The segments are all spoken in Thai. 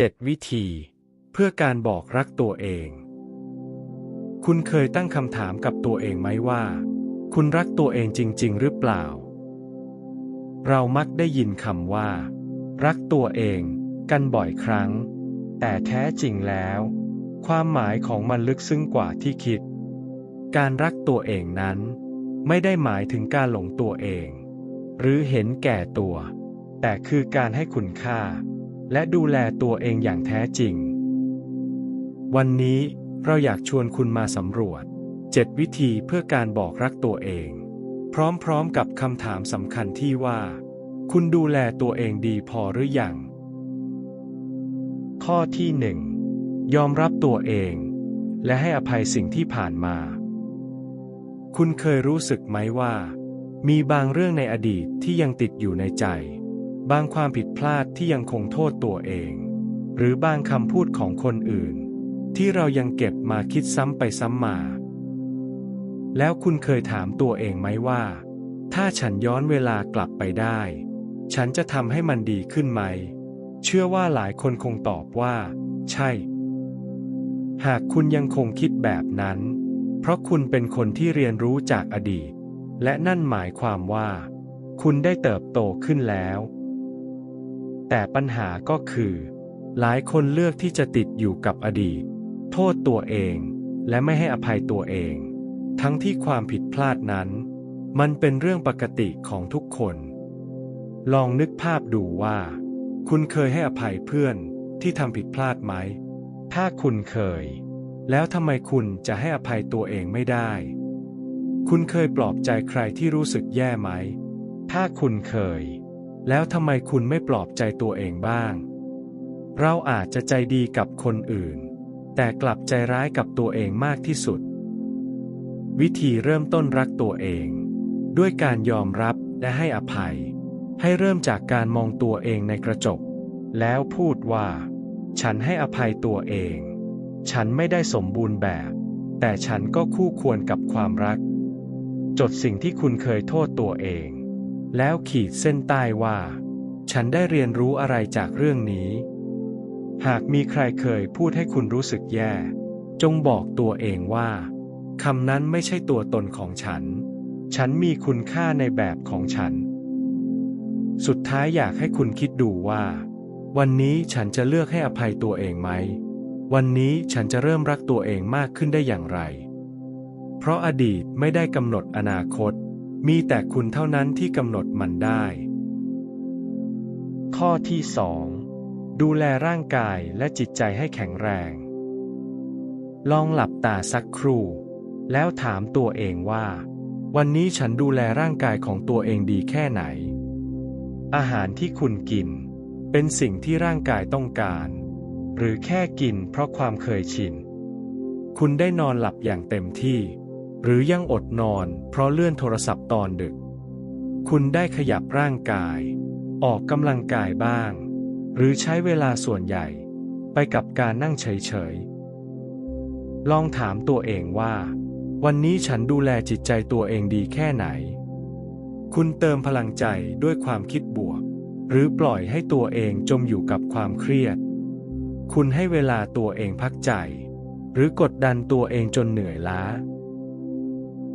7 วิธี เพื่อการบอกรักตัวเอง คุณเคยตั้งคำถามกับตัวเองไหมว่า คุณรักตัวเองจริง ๆ หรือเปล่า เรามักได้ยินคำว่า รักตัวเองกันบ่อยครั้ง แต่แท้จริงแล้ว ความหมายของมันลึกซึ้งกว่าที่คิด การรักตัวเองนั้น ไม่ได้หมายถึงการหลงตัวเอง หรือเห็นแก่ตัว แต่คือการให้คุณค่า และดูแลตัวเองอย่างแท้จริง วันนี้เราอยากชวนคุณมาสำรวจ 7 วิธีเพื่อการบอกรักตัวเอง พร้อมๆกับคำถามสำคัญที่ว่า คุณดูแลตัวเองดีพอหรืออยัง ข้อที่หนึ่งยอมรับตัวเอง และให้อภัยสิ่งที่ผ่านมา คุณเคยรู้สึกไหมว่า มีบางเรื่องในอดีตที่ยังติดอยู่ในใจ บางความผิดพลาดที่ยังคงโทษตัวเอง หรือบางคำพูดของคนอื่น ที่เรายังเก็บมาคิดซ้ำไปซ้ำมา แล้วคุณเคยถามตัวเองไหมว่า ถ้าฉันย้อนเวลากลับไปได้ ฉันจะทำให้มันดีขึ้นไหม เชื่อว่าหลายคนคงตอบว่า ใช่ หากคุณยังคงคิดแบบนั้น เพราะคุณเป็นคนที่เรียนรู้จากอดีต และนั่นหมายความว่า คุณได้เติบโตขึ้นแล้ว แต่ปัญหาก็คือ หลายคนเลือกที่จะติดอยู่กับอดีต โทษตัวเอง และไม่ให้อภัยตัวเอง ทั้งที่ความผิดพลาดนั้น มันเป็นเรื่องปกติของทุกคน ลองนึกภาพดูว่า คุณเคยให้อภัยเพื่อนที่ทำผิดพลาดไหม ถ้าคุณเคย แล้วทำไมคุณจะให้อภัยตัวเองไม่ได้ คุณเคยปลอบใจใครที่รู้สึกแย่ไหม ถ้าคุณเคย แล้วทำไมคุณไม่ปลอบใจตัวเองบ้าง เราอาจจะใจดีกับคนอื่น แต่กลับใจร้ายกับตัวเองมากที่สุด วิธีเริ่มต้นรักตัวเอง ด้วยการยอมรับและให้อภัย ให้เริ่มจากการมองตัวเองในกระจก แล้วพูดว่า ฉันให้อภัยตัวเอง ฉันไม่ได้สมบูรณ์แบบ แต่ฉันก็คู่ควรกับความรัก จดสิ่งที่คุณเคยโทษตัวเอง แล้วขีดเส้นใต้ว่า ฉันได้เรียนรู้อะไรจากเรื่องนี้ หากมีใครเคยพูดให้คุณรู้สึกแย่ จงบอกตัวเองว่าคำนั้นไม่ใช่ตัวตนของฉัน ฉันมีคุณค่าในแบบของฉัน สุดท้ายอยากให้คุณคิดดูว่า วันนี้ฉันจะเลือกให้อภัยตัวเองไหม วันนี้ฉันจะเริ่มรักตัวเองมากขึ้นได้อย่างไร เพราะอดีตไม่ได้กำหนดอนาคต มีแต่คุณเท่านั้นที่กำหนดมันได้ ข้อที่สองดูแลร่างกายและจิตใจให้แข็งแรง ลองหลับตาสักครู่ แล้วถามตัวเองว่า วันนี้ฉันดูแลร่างกายของตัวเองดีแค่ไหน อาหารที่คุณกิน เป็นสิ่งที่ร่างกายต้องการ หรือแค่กินเพราะความเคยชิน คุณได้นอนหลับอย่างเต็มที่ หรือยังอดนอนเพราะเลื่อนโทรศัพท์ตอนดึก คุณได้ขยับร่างกาย ออกกำลังกายบ้าง หรือใช้เวลาส่วนใหญ่ ไปกับการนั่งเฉยๆ ลองถามตัวเองว่า วันนี้ฉันดูแลจิตใจตัวเองดีแค่ไหน คุณเติมพลังใจด้วยความคิดบวก หรือปล่อยให้ตัวเองจมอยู่กับความเครียด คุณให้เวลาตัวเองพักใจ หรือกดดันตัวเองจนเหนื่อยล้า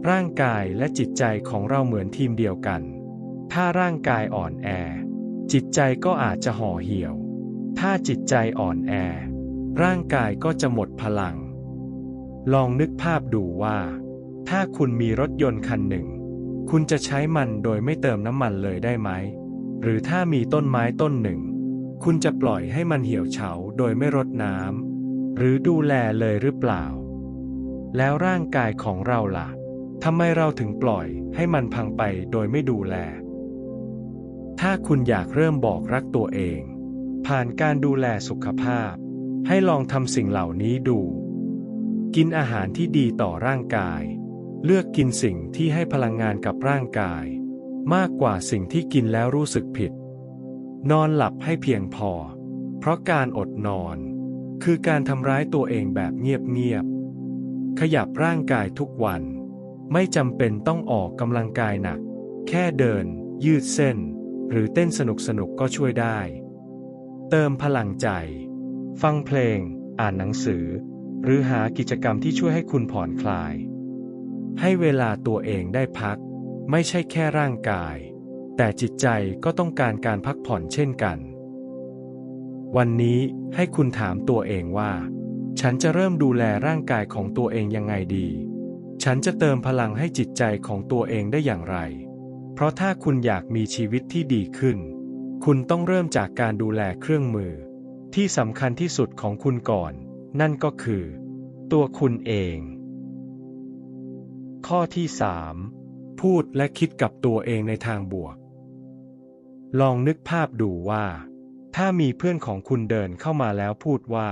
ร่างกายและจิตใจของเราเหมือนทีมเดียวกัน ถ้าร่างกายอ่อนแอ จิตใจก็อาจจะห่อเหี่ยว ถ้าจิตใจอ่อนแอ ร่างกายก็จะหมดพลัง ลองนึกภาพดูว่า ถ้าคุณมีรถยนต์คันหนึ่ง คุณจะใช้มันโดยไม่เติมน้ำมันเลยได้ไหม หรือถ้ามีต้นไม้ต้นหนึ่ง คุณจะปล่อยให้มันเหี่ยวเฉาโดยไม่รดน้ำหรือดูแลเลยหรือเปล่า แล้วร่างกายของเราล่ะ ทำไมเราถึงปล่อยให้มันพังไปโดยไม่ดูแล ถ้าคุณอยากเริ่มบอกรักตัวเอง ผ่านการดูแลสุขภาพ ให้ลองทำสิ่งเหล่านี้ดู กินอาหารที่ดีต่อร่างกาย เลือกกินสิ่งที่ให้พลังงานกับร่างกาย มากกว่าสิ่งที่กินแล้วรู้สึกผิด นอนหลับให้เพียงพอ เพราะการอดนอน คือการทำร้ายตัวเองแบบเงียบๆขยับร่างกายทุกวัน ไม่จำเป็นต้องออกกำลังกายหนัก แค่เดิน ยืดเส้น หรือเต้นสนุกๆก็ช่วยได้ เติมพลังใจ ฟังเพลง อ่านหนังสือ หรือหากิจกรรมที่ช่วยให้คุณผ่อนคลาย ให้เวลาตัวเองได้พัก ไม่ใช่แค่ร่างกาย แต่จิตใจก็ต้องการการพักผ่อนเช่นกัน วันนี้ให้คุณถามตัวเองว่า ฉันจะเริ่มดูแลร่างกายของตัวเองยังไงดี ฉันจะเติมพลังให้จิตใจของตัวเองได้อย่างไร เพราะถ้าคุณอยากมีชีวิตที่ดีขึ้น คุณต้องเริ่มจากการดูแลเครื่องมือ ที่สำคัญที่สุดของคุณก่อน นั่นก็คือ ตัวคุณเอง ข้อที่ 3 พูดและคิดกับตัวเองในทางบวก ลองนึกภาพดูว่า ถ้ามีเพื่อนของคุณเดินเข้ามาแล้วพูดว่า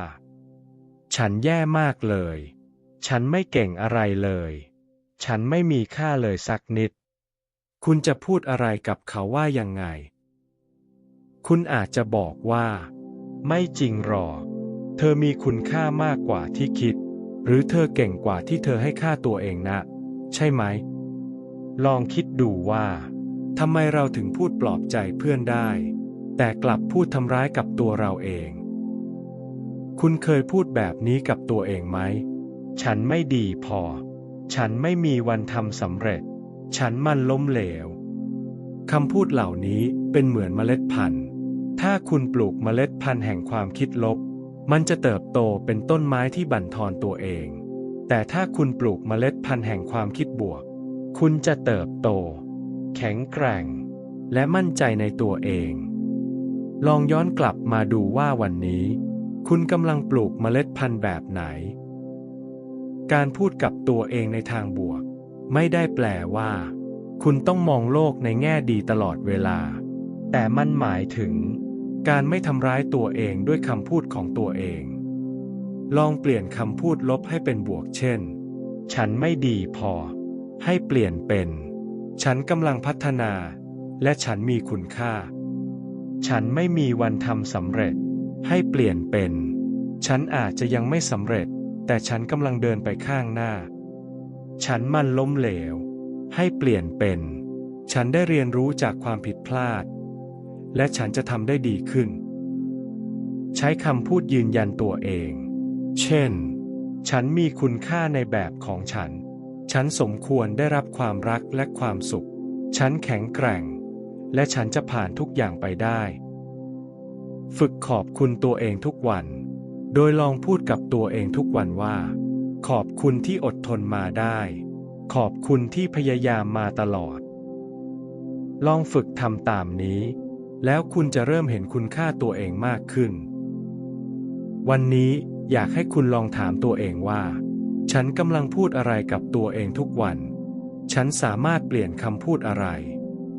ฉันแย่มากเลย ฉันไม่เก่งอะไรเลย ฉันไม่มีค่าเลยสักนิด คุณจะพูดอะไรกับเขาว่ายังไง คุณอาจจะบอกว่า ไม่จริงหรอก เธอมีคุณค่ามากกว่าที่คิด หรือเธอเก่งกว่าที่เธอให้ค่าตัวเองนะ ใช่ไหม ลองคิดดูว่าทำไมเราถึงพูดปลอบใจเพื่อนได้ แต่กลับพูดทำร้ายกับตัวเราเอง คุณเคยพูดแบบนี้กับตัวเองไหม ฉันไม่ดีพอ ฉันไม่มีวันทำสำเร็จ ฉันมันล้มเหลว คำพูดเหล่านี้เป็นเหมือนเมล็ดพันธุ์ ถ้าคุณปลูกเมล็ดพันธุ์แห่งความคิดลบ มันจะเติบโตเป็นต้นไม้ที่บั่นทอนตัวเอง แต่ถ้าคุณปลูกเมล็ดพันธุ์แห่งความคิดบวก คุณจะเติบโต แข็งแกร่ง และมั่นใจในตัวเอง ลองย้อนกลับมาดูว่าวันนี้ คุณกำลังปลูกเมล็ดพันธุ์แบบไหน การพูดกับตัวเองในทางบวก ไม่ได้แปลว่า คุณต้องมองโลกในแง่ดีตลอดเวลา แต่มันหมายถึง การไม่ทำร้ายตัวเองด้วยคำพูดของตัวเอง ลองเปลี่ยนคำพูดลบให้เป็นบวกเช่น ฉันไม่ดีพอ ให้เปลี่ยนเป็น ฉันกำลังพัฒนา และฉันมีคุณค่า ฉันไม่มีวันทำสำเร็จ ให้เปลี่ยนเป็น ฉันอาจจะยังไม่สำเร็จ แต่ฉันกำลังเดินไปข้างหน้า ฉันมันล้มเหลว ให้เปลี่ยนเป็น ฉันได้เรียนรู้จากความผิดพลาด และฉันจะทำได้ดีขึ้น ใช้คำพูดยืนยันตัวเอง เช่น ฉันมีคุณค่าในแบบของฉัน ฉันสมควรได้รับความรักและความสุข ฉันแข็งแกร่ง และฉันจะผ่านทุกอย่างไปได้ ฝึกขอบคุณตัวเองทุกวัน โดยลองพูดกับตัวเองทุกวันว่า ขอบคุณที่อดทนมาได้ ขอบคุณที่พยายามมาตลอด ลองฝึกทำตามนี้ แล้วคุณจะเริ่มเห็นคุณค่าตัวเองมากขึ้น วันนี้อยากให้คุณลองถามตัวเองว่า ฉันกำลังพูดอะไรกับตัวเองทุกวัน ฉันสามารถเปลี่ยนคำพูดอะไร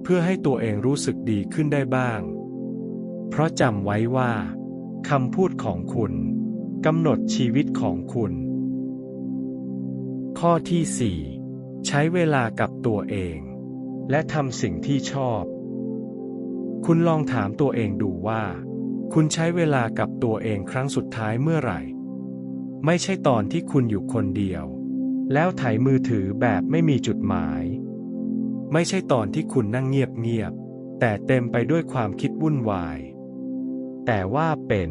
เพื่อให้ตัวเองรู้สึกดีขึ้นได้บ้าง เพราะจำไว้ว่าคำพูดของคุณ กำหนดชีวิตของคุณ ข้อที่ 4 ใช้เวลากับตัวเอง และทำสิ่งที่ชอบ คุณลองถามตัวเองดูว่า คุณใช้เวลากับตัวเองครั้งสุดท้ายเมื่อไหร่ ไม่ใช่ตอนที่คุณอยู่คนเดียว แล้วถ่ายมือถือแบบไม่มีจุดหมาย ไม่ใช่ตอนที่คุณนั่งเงียบๆแต่เต็มไปด้วยความคิดวุ่นวาย แต่ว่าเป็น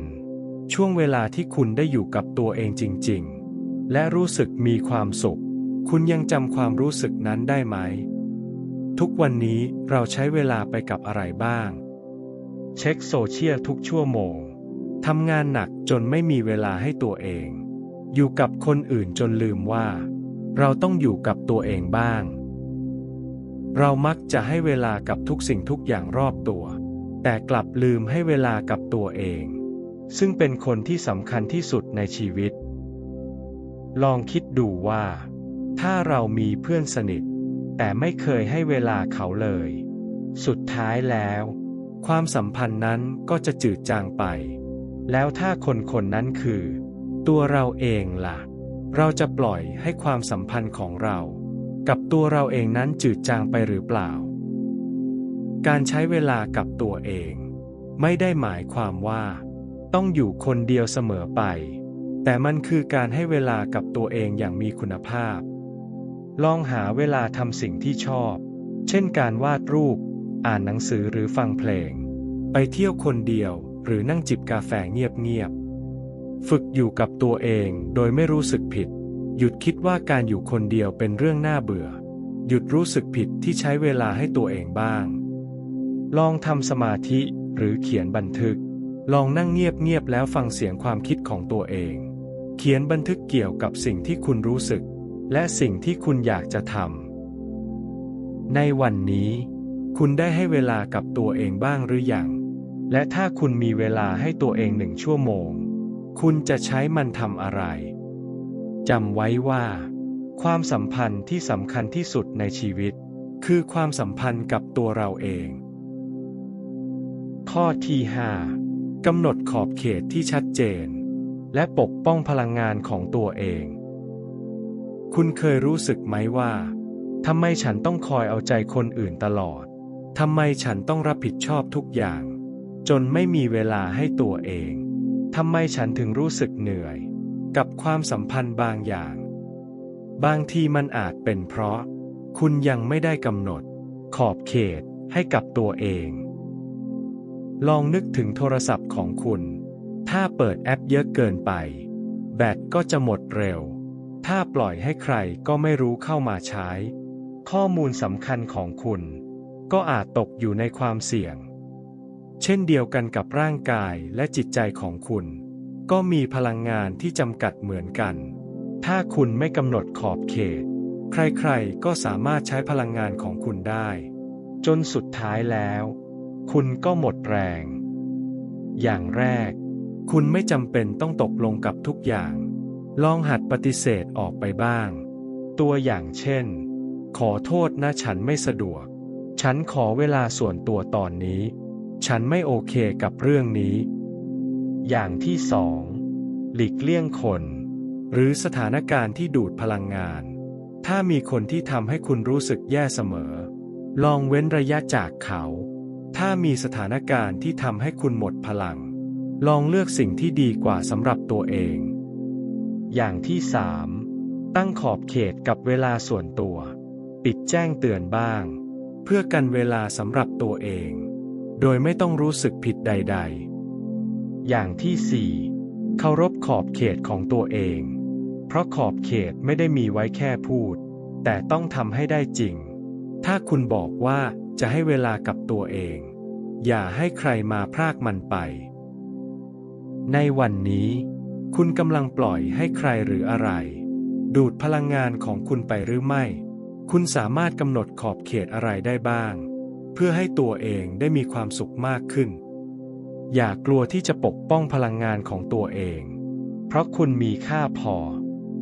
ช่วงเวลาที่คุณได้อยู่กับตัวเองจริง ๆ และรู้สึกมีความสุข คุณยังจำความรู้สึกนั้นได้ไหม ทุกวันนี้เราใช้เวลาไปกับอะไรบ้าง เช็คโซเชียลทุกชั่วโมงทำงานหนักจนไม่มีเวลาให้ตัวเอง อยู่กับคนอื่นจนลืมว่า เราต้องอยู่กับตัวเองบ้าง เรามักจะให้เวลากับทุกสิ่งทุกอย่างรอบตัว แต่กลับลืมให้เวลากับตัวเอง ซึ่งเป็นคนที่สำคัญที่สุดในชีวิต ลองคิดดูว่า ถ้าเรามีเพื่อนสนิท แต่ไม่เคยให้เวลาเขาเลย สุดท้ายแล้ว ความสัมพันธ์นั้นก็จะจืดจางไป แล้วถ้าคนคนนั้นคือ ตัวเราเองล่ะ เราจะปล่อยให้ความสัมพันธ์ของเรา กับตัวเราเองนั้นจืดจางไปหรือเปล่า การใช้เวลากับตัวเอง ไม่ได้หมายความว่า ต้องอยู่คนเดียวเสมอไป แต่มันคือการให้เวลากับตัวเองอย่างมีคุณภาพ ลองหาเวลาทำสิ่งที่ชอบ เช่นการวาดรูป อ่านหนังสือหรือฟังเพลง ไปเที่ยวคนเดียวหรือนั่งจิบกาแฟเงียบๆ ฝึกอยู่กับตัวเองโดยไม่รู้สึกผิด หยุดคิดว่าการอยู่คนเดียวเป็นเรื่องน่าเบื่อ หยุดรู้สึกผิดที่ใช้เวลาให้ตัวเองบ้าง ลองทำสมาธิหรือเขียนบันทึก ลองนั่งเงียบๆแล้วฟังเสียงความคิดของตัวเอง เขียนบันทึกเกี่ยวกับสิ่งที่คุณรู้สึก และสิ่งที่คุณอยากจะทำ ในวันนี้ คุณได้ให้เวลากับตัวเองบ้างหรือยัง และถ้าคุณมีเวลาให้ตัวเองหนึ่งชั่วโมง คุณจะใช้มันทำอะไร จำไว้ว่า ความสัมพันธ์ที่สำคัญที่สุดในชีวิต คือความสัมพันธ์กับตัวเราเอง ข้อที่5 กำหนดขอบเขตที่ชัดเจน และปกป้องพลังงานของตัวเอง คุณเคยรู้สึกไหมว่าทำไมฉันต้องคอยเอาใจคนอื่นตลอดทำไมฉันต้องรับผิดชอบทุกอย่าง จนไม่มีเวลาให้ตัวเองทำไมฉันถึงรู้สึกเหนื่อย กับความสัมพันธ์บางอย่าง บางทีมันอาจเป็นเพราะ คุณยังไม่ได้กำหนด ขอบเขตให้กับตัวเอง ลองนึกถึงโทรศัพท์ของคุณ ถ้าเปิดแอปเยอะเกินไป แบตก็จะหมดเร็ว ถ้าปล่อยให้ใครก็ไม่รู้เข้ามาใช้ ข้อมูลสำคัญของคุณ ก็อาจตกอยู่ในความเสี่ยง เช่นเดียวกันกับร่างกายและจิตใจของคุณ ก็มีพลังงานที่จำกัดเหมือนกัน ถ้าคุณไม่กำหนดขอบเขต ใครๆ ก็สามารถใช้พลังงานของคุณได้ จนสุดท้ายแล้ว คุณก็หมดแรง อย่างแรก คุณไม่จำเป็นต้องตกลงกับทุกอย่าง ลองหัดปฏิเสธออกไปบ้าง ตัวอย่างเช่น ขอโทษนะฉันไม่สะดวก ฉันขอเวลาส่วนตัวตอนนี้ ฉันไม่โอเคกับเรื่องนี้ อย่างที่สองหลีกเลี่ยงคน หรือสถานการณ์ที่ดูดพลังงาน ถ้ามีคนที่ทำให้คุณรู้สึกแย่เสมอ ลองเว้นระยะจากเขา ถ้ามีสถานการณ์ที่ทำให้คุณหมดพลัง ลองเลือกสิ่งที่ดีกว่าสำหรับตัวเอง อย่างที่สามตั้งขอบเขตกับเวลาส่วนตัว ปิดแจ้งเตือนบ้าง เพื่อกันเวลาสำหรับตัวเอง โดยไม่ต้องรู้สึกผิดใด ๆ อย่างที่สี่เคารพขอบเขตของตัวเอง เพราะขอบเขตไม่ได้มีไว้แค่พูด แต่ต้องทำให้ได้จริง ถ้าคุณบอกว่า จะให้เวลากับตัวเอง อย่าให้ใครมาพรากมันไป ในวันนี้ คุณกำลังปล่อยให้ใครหรืออะไร ดูดพลังงานของคุณไปหรือไม่ คุณสามารถกำหนดขอบเขตอะไรได้บ้าง เพื่อให้ตัวเองได้มีความสุขมากขึ้น อย่ากลัวที่จะปกป้องพลังงานของตัวเอง เพราะคุณมีค่าพอ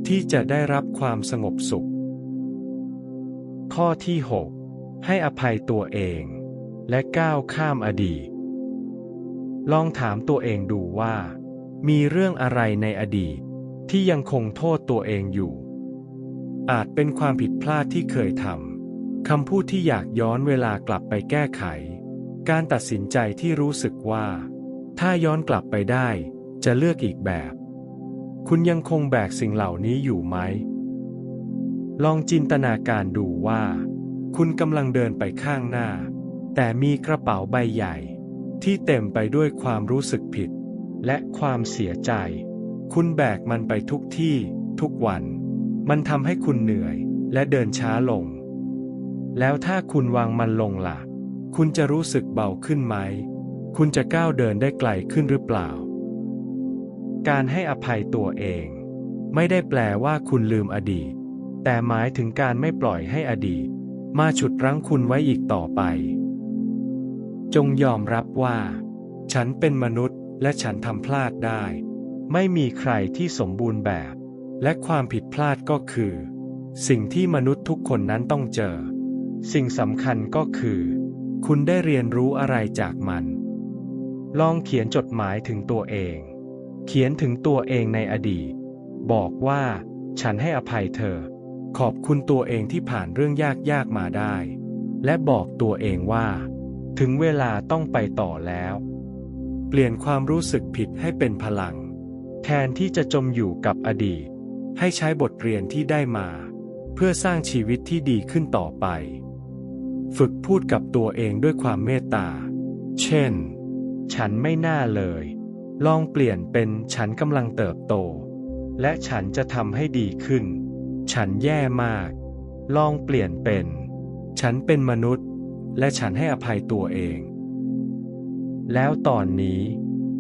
ที่จะได้รับความสงบสุข ข้อที่ 6 ให้อภัยตัวเอง และก้าวข้ามอดีต ลองถามตัวเองดูว่า มีเรื่องอะไรในอดีต ที่ยังคงโทษตัวเองอยู่ อาจเป็นความผิดพลาดที่เคยทำคำพูดที่อยากย้อนเวลากลับไปแก้ไข การตัดสินใจที่รู้สึกว่า ถ้าย้อนกลับไปได้ จะเลือกอีกแบบ คุณยังคงแบกสิ่งเหล่านี้อยู่ไหมลองจินตนาการดูว่า คุณกำลังเดินไปข้างหน้า แต่มีกระเป๋าใบใหญ่ ที่เต็มไปด้วยความรู้สึกผิด และความเสียใจ คุณแบกมันไปทุกที่ ทุกวัน มันทำให้คุณเหนื่อยและเดินช้าลง แล้วถ้าคุณวางมันลงล่ะ คุณจะรู้สึกเบาขึ้นไหม คุณจะก้าวเดินได้ไกลขึ้นหรือเปล่า การให้อภัยตัวเอง ไม่ได้แปลว่าคุณลืมอดีต แต่หมายถึงการไม่ปล่อยให้อดีต มาฉุดรั้งคุณไว้อีกต่อไป จงยอมรับว่า ฉันเป็นมนุษย์และฉันทำพลาดได้ ไม่มีใครที่สมบูรณ์แบบ และความผิดพลาดก็คือ สิ่งที่มนุษย์ทุกคนนั้นต้องเจอ สิ่งสำคัญก็คือ คุณได้เรียนรู้อะไรจากมัน ลองเขียนจดหมายถึงตัวเอง เขียนถึงตัวเองในอดีต บอกว่า ฉันให้อภัยเธอ ขอบคุณตัวเองที่ผ่านเรื่องยากๆมาได้ และบอกตัวเองว่า ถึงเวลาต้องไปต่อแล้ว เปลี่ยนความรู้สึกผิดให้เป็นพลัง แทนที่จะจมอยู่กับอดีต ให้ใช้บทเรียนที่ได้มา เพื่อสร้างชีวิตที่ดีขึ้นต่อไป ฝึกพูดกับตัวเองด้วยความเมตตา เช่น ฉันไม่น่าเลย ลองเปลี่ยนเป็นฉันกำลังเติบโต และฉันจะทำให้ดีขึ้น ฉันแย่มาก ลองเปลี่ยนเป็น ฉันเป็นมนุษย์ และฉันให้อภัยตัวเอง แล้วตอนนี้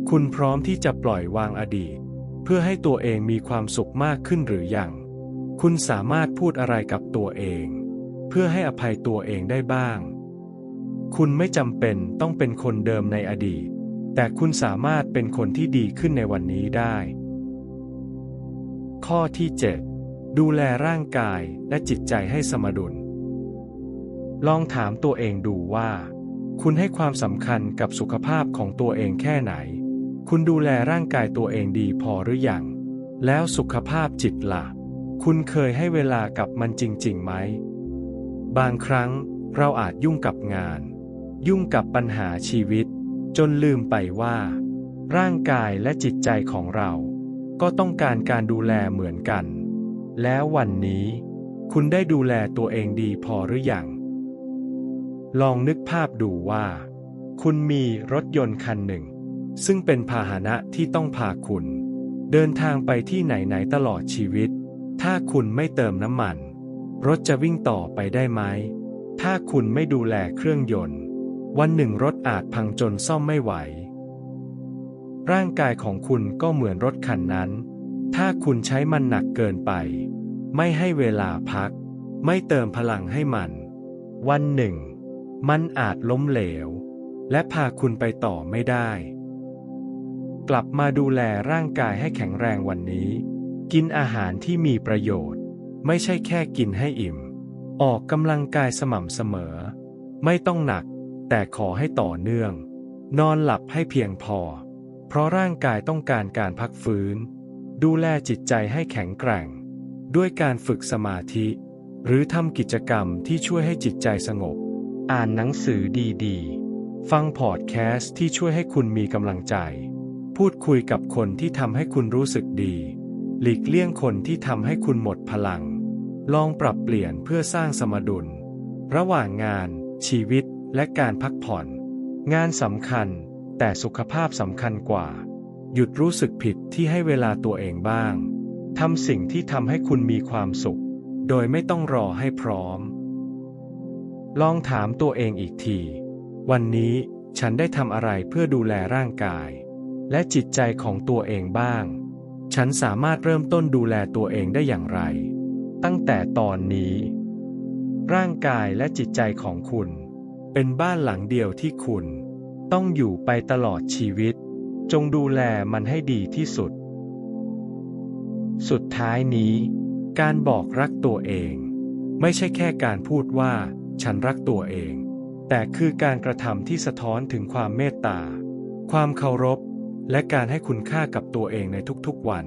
คุณพร้อมที่จะปล่อยวางอดีต เพื่อให้ตัวเองมีความสุขมากขึ้นหรือยัง คุณสามารถพูดอะไรกับตัวเอง เพื่อให้อภัยตัวเองได้บ้าง คุณไม่จำเป็นต้องเป็นคนเดิมในอดีต แต่คุณสามารถเป็นคนที่ดีขึ้นในวันนี้ได้ ข้อที่ 7 ดูแลร่างกายและจิตใจให้สมดุล ลองถามตัวเองดูว่า คุณให้ความสำคัญกับสุขภาพของตัวเองแค่ไหน คุณดูแลร่างกายตัวเองดีพอหรือยัง แล้วสุขภาพจิตละ่ะ คุณเคยให้เวลากับมันจริงๆไหม บางครั้งเราอาจยุ่งกับงาน ยุ่งกับปัญหาชีวิต จนลืมไปว่า ร่างกายและจิตใจของเรา ก็ต้องการการดูแลเหมือนกัน แล้ววันนี้ คุณได้ดูแลตัวเองดีพอหรือยัง ลองนึกภาพดูว่า คุณมีรถยนต์คันหนึ่ง ซึ่งเป็นพาหนะที่ต้องพาคุณ เดินทางไปที่ไหนๆตลอดชีวิต ถ้าคุณไม่เติมน้ำมัน รถจะวิ่งต่อไปได้ไหม ถ้าคุณไม่ดูแลเครื่องยนต์ วันหนึ่งรถอาจพังจนซ่อมไม่ไหว ร่างกายของคุณก็เหมือนรถคันนั้น ถ้าคุณใช้มันหนักเกินไป ไม่ให้เวลาพัก ไม่เติมพลังให้มัน วันหนึ่ง มันอาจล้มเหลว และพาคุณไปต่อไม่ได้ กลับมาดูแลร่างกายให้แข็งแรงวันนี้ กินอาหารที่มีประโยชน์ ไม่ใช่แค่กินให้อิ่ม ออกกำลังกายสม่ำเสมอ ไม่ต้องหนัก แต่ขอให้ต่อเนื่อง นอนหลับให้เพียงพอ เพราะร่างกายต้องการการพักฟื้น ดูแลจิตใจให้แข็งแกร่ง ด้วยการฝึกสมาธิ หรือทำกิจกรรมที่ช่วยให้จิตใจสงบ อ่านหนังสือดีๆ ฟังพอดแคสต์ที่ช่วยให้คุณมีกำลังใจ พูดคุยกับคนที่ทำให้คุณรู้สึกดี หลีกเลี่ยงคนที่ทำให้คุณหมดพลัง ลองปรับเปลี่ยนเพื่อสร้างสมดุล ระหว่างงาน ชีวิตและการพักผ่อน งานสำคัญ แต่สุขภาพสำคัญกว่า หยุดรู้สึกผิดที่ให้เวลาตัวเองบ้างทำสิ่งที่ทำให้คุณมีความสุข โดยไม่ต้องรอให้พร้อม ลองถามตัวเองอีกที วันนี้ฉันได้ทำอะไรเพื่อดูแลร่างกาย และจิตใจของตัวเองบ้าง ฉันสามารถเริ่มต้นดูแลตัวเองได้อย่างไร ตั้งแต่ตอนนี้ ร่างกายและจิตใจของคุณ เป็นบ้านหลังเดียวที่คุณ ต้องอยู่ไปตลอดชีวิต จงดูแลมันให้ดีที่สุด สุดท้ายนี้ การบอกรักตัวเอง ไม่ใช่แค่การพูดว่า ฉันรักตัวเอง แต่คือการกระทำที่สะท้อนถึงความเมตตา ความเคารพ และการให้คุณค่ากับตัวเองในทุกๆวัน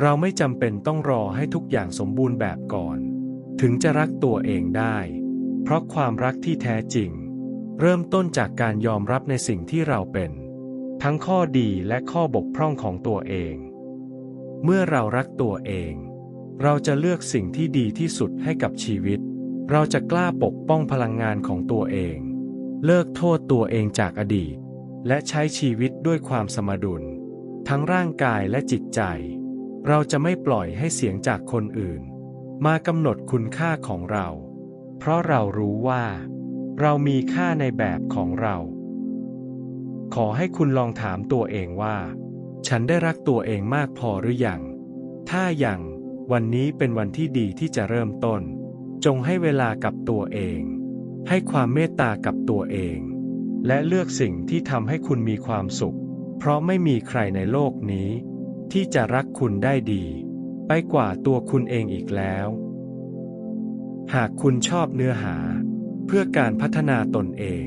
เราไม่จำเป็นต้องรอให้ทุกอย่างสมบูรณ์แบบก่อน ถึงจะรักตัวเองได้ เพราะความรักที่แท้จริง เริ่มต้นจากการยอมรับในสิ่งที่เราเป็น ทั้งข้อดีและข้อบกพร่องของตัวเอง เมื่อเรารักตัวเอง เราจะเลือกสิ่งที่ดีที่สุดให้กับชีวิต เราจะกล้าปกป้องพลังงานของตัวเอง เลิกโทษตัวเองจากอดีต และใช้ชีวิตด้วยความสมดุล ทั้งร่างกายและจิตใจ เราจะไม่ปล่อยให้เสียงจากคนอื่น มากำหนดคุณค่าของเรา เพราะเรารู้ว่า เรามีค่าในแบบของเรา ขอให้คุณลองถามตัวเองว่า ฉันได้รักตัวเองมากพอหรือยัง ถ้ายัง วันนี้เป็นวันที่ดีที่จะเริ่มต้น จงให้เวลากับตัวเอง ให้ความเมตตากับตัวเอง และเลือกสิ่งที่ทำให้คุณมีความสุข เพราะไม่มีใครในโลกนี้ ที่จะรักคุณได้ดี ไปกว่าตัวคุณเองอีกแล้ว หากคุณชอบเนื้อหา เพื่อการพัฒนาตนเอง